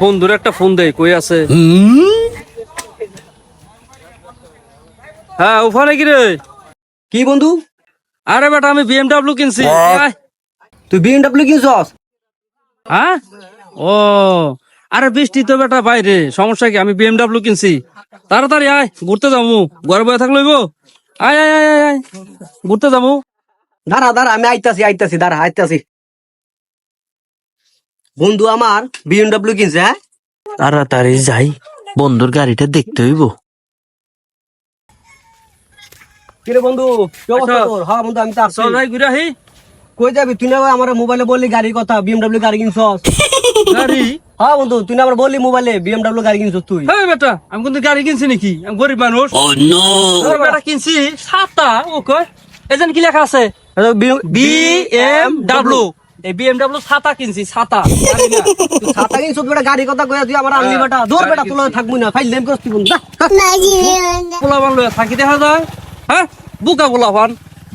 বন্ধুর একটা ফোন দেয় কই আছে? হ্যাঁ ওখানে কি রে? কি বন্ধু? আরে বেটা আমি বিএমডাব্লিউ কিনছি। তুই বিএমডব্লিউ কিনছস? হ্যাঁ? ও আরে বৃষ্টি তো বেটা বাইরে সমস্যা কি? আমি বিএমডাব্লিউ কিনছি। তাড়াতাড়ি আয় ঘুরতে যাব। ঘরে বয়ে থাকলে আয় আয় আয়, আয়। ঘুরতে যাব। দাঁড়া দাঁড়া আমি আইতাছি আইতাছি দাঁড়া আইতাছি। বন্ধু আমার বিএমডব্লিউ কিনছে হ্যাঁ? তাড়াতাড়ি যাই বন্ধুর গাড়িটা দেখতে হইব। কিরে বন্ধু কি অবস্থা আচ্ছা। তোর? হ্যাঁ বন্ধু আমি তো আসছি চল যাই ঘুরে আহি কই যাবি? তুই না আমার মোবাইলে বললি গাড়ির কথা বিএমডব্লিউ গাড়ি কিনছস। গাড়ি? হ্যাঁ বন্ধু তুই না আমার বললি মোবাইলে বিএমডব্লিউ গাড়ি কিনছস তুই। হ্যাঁ বেটা আমি কিন্তু গাড়ি কিনছি নাকি? আমি গরিব মানুষ। ওই বেটা কিনছি সাতটা ও কয়। এজেন্ট কি লেখা আছে? বিএমডাব্লিউ এই বিএমডাব্লিউ ছাতা কিনছি ছাতা। ছাতা কিনছস বেটা গাড়ির কথা কইয়া তুই আমার আনলি বেটা। দূর বেটা তোলা থাকবি না ফাইল করছিস বন্ধু। থাকি দেখা যায়। হ্যাঁ? বুকা